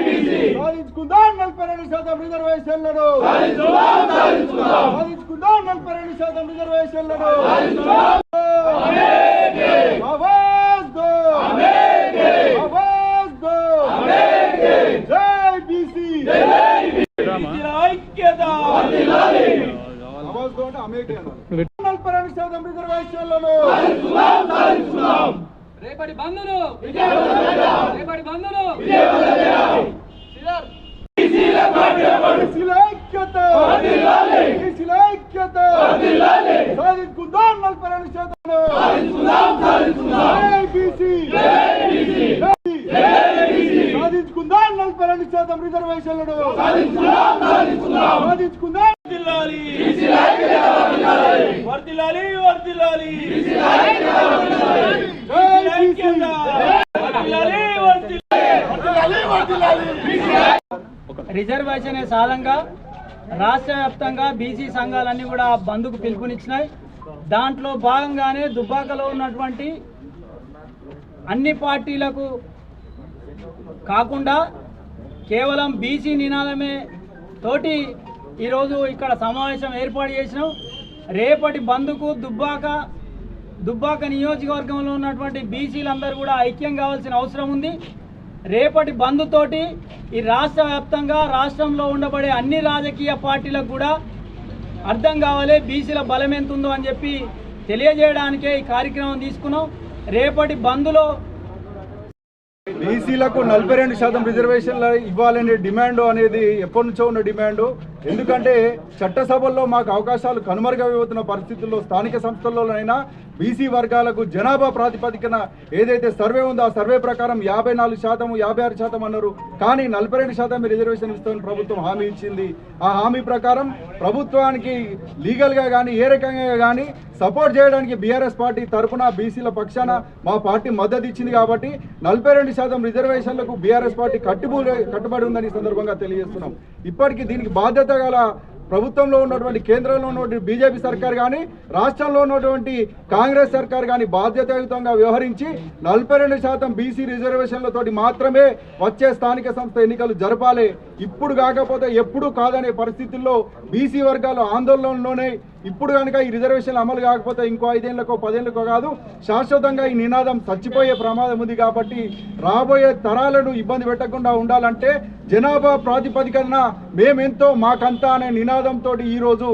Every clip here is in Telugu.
సాధించుకుందాం నలభై రెండు శాతం రిజర్వేషన్లను. సాధించుకుందాం నలభై రెండు శాతం రిజర్వేషన్లను. నలభై రెండు శాతం రిజర్వేషన్లను. రేపటి బంధును రేపటి బంధును బీసీల ఐక్యత బీసీల ఐక్యత సాధించుకుందాం నలభై రెండు శాతం జై బీసీ సాధించుకుందాం నలభై రెండు శాతం రిజర్వేషన్లను సాధించుకుందాం. రిజర్వేషన్ సాధంగా రాష్ట్ర వ్యాప్తంగా బీసీ సంఘాలన్నీ కూడా బంద్కు పిలుపునిచ్చినాయి. దాంట్లో భాగంగానే దుబ్బాకలో ఉన్నటువంటి అన్ని పార్టీలకు కాకుండా కేవలం బీసీ నినాదమే తోటి ఈరోజు ఇక్కడ సమావేశం ఏర్పాటు చేసినాం. రేపటి బంద్కు దుబ్బాక దుబ్బాక నియోజకవర్గంలో ఉన్నటువంటి బీసీలందరూ కూడా ఐక్యం కావాల్సిన అవసరం ఉంది. రేపటి బంద్ తోటి ఈ రాష్ట్ర వ్యాప్తంగా రాష్ట్రంలో ఉండబడే అన్ని రాజకీయ పార్టీలకు కూడా అర్థం కావాలి బీసీల బలం ఎంత ఉందో అని చెప్పి తెలియజేయడానికే ఈ కార్యక్రమం తీసుకున్నాం. రేపటి బంద్లో బీసీలకు నలభై రెండు శాతం రిజర్వేషన్లు ఇవ్వాలనే డిమాండ్ అనేది ఎప్పటి నుంచో ఉన్న డిమాండ్. ఎందుకంటే చట్టసభల్లో మాకు అవకాశాలు కనుమరుగవుతున్న పరిస్థితుల్లో స్థానిక సంస్థల్లోనైనా బీసీ వర్గాలకు జనాభా ప్రాతిపదికన ఏదైతే సర్వే ఉందో ఆ సర్వే ప్రకారం యాభై నాలుగు శాతం యాభై ఆరు శాతం అన్నారు. కానీ నలభై రెండు శాతం రిజర్వేషన్ ఇస్తామని ప్రభుత్వం హామీ ఇచ్చింది. ఆ హామీ ప్రకారం ప్రభుత్వానికి లీగల్గా కానీ ఏ రకంగా కానీ సపోర్ట్ చేయడానికి బీఆర్ఎస్ పార్టీ తరఫున బీసీల పక్షాన మా పార్టీ మద్దతు ఇచ్చింది కాబట్టి నలభై రెండు శాతం రిజర్వేషన్లకు బీఆర్ఎస్ పార్టీ కట్టుబడి కట్టుబడి ఉందని సందర్భంగా తెలియజేస్తున్నాం. ఇప్పటికీ దీనికి బాధ్యత గల ప్రభుత్వంలో ఉన్నటువంటి కేంద్రంలో ఉన్నటువంటి బీజేపీ సర్కార్ కానీ రాష్ట్రంలో ఉన్నటువంటి కాంగ్రెస్ సర్కార్ కానీ బాధ్యతాయుతంగా వ్యవహరించి నలభై రెండు శాతం బీసీ రిజర్వేషన్లతోటి మాత్రమే వచ్చే స్థానిక సంస్థ ఎన్నికలు జరపాలి. ఇప్పుడు కాకపోతే ఎప్పుడు కాదనే పరిస్థితుల్లో బీసీ వర్గాలు ఆందోళనలోనే ఇప్పుడు కనుక ఈ రిజర్వేషన్లు అమలు కాకపోతే ఇంకో ఐదేళ్ళకో పదేళ్ళకో కాదు శాశ్వతంగా ఈ నినాదం చచ్చిపోయే ప్రమాదం ఉంది కాబట్టి రాబోయే తరాలను ఇబ్బంది పెట్టకుండా ఉండాలంటే జనాభా ప్రాతిపదికన మేమెంతో మాకంతా అనే నినాదంతో ఈరోజు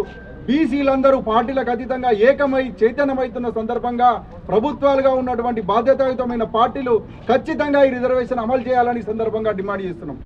బీసీలందరూ పార్టీలకు అతీతంగా ఏకమై చైతన్యమవుతున్న సందర్భంగా ప్రభుత్వాలుగా ఉన్నటువంటి బాధ్యతాయుతమైన పార్టీలు ఖచ్చితంగా ఈ రిజర్వేషన్ అమలు చేయాలని సందర్భంగా డిమాండ్ చేస్తున్నాం.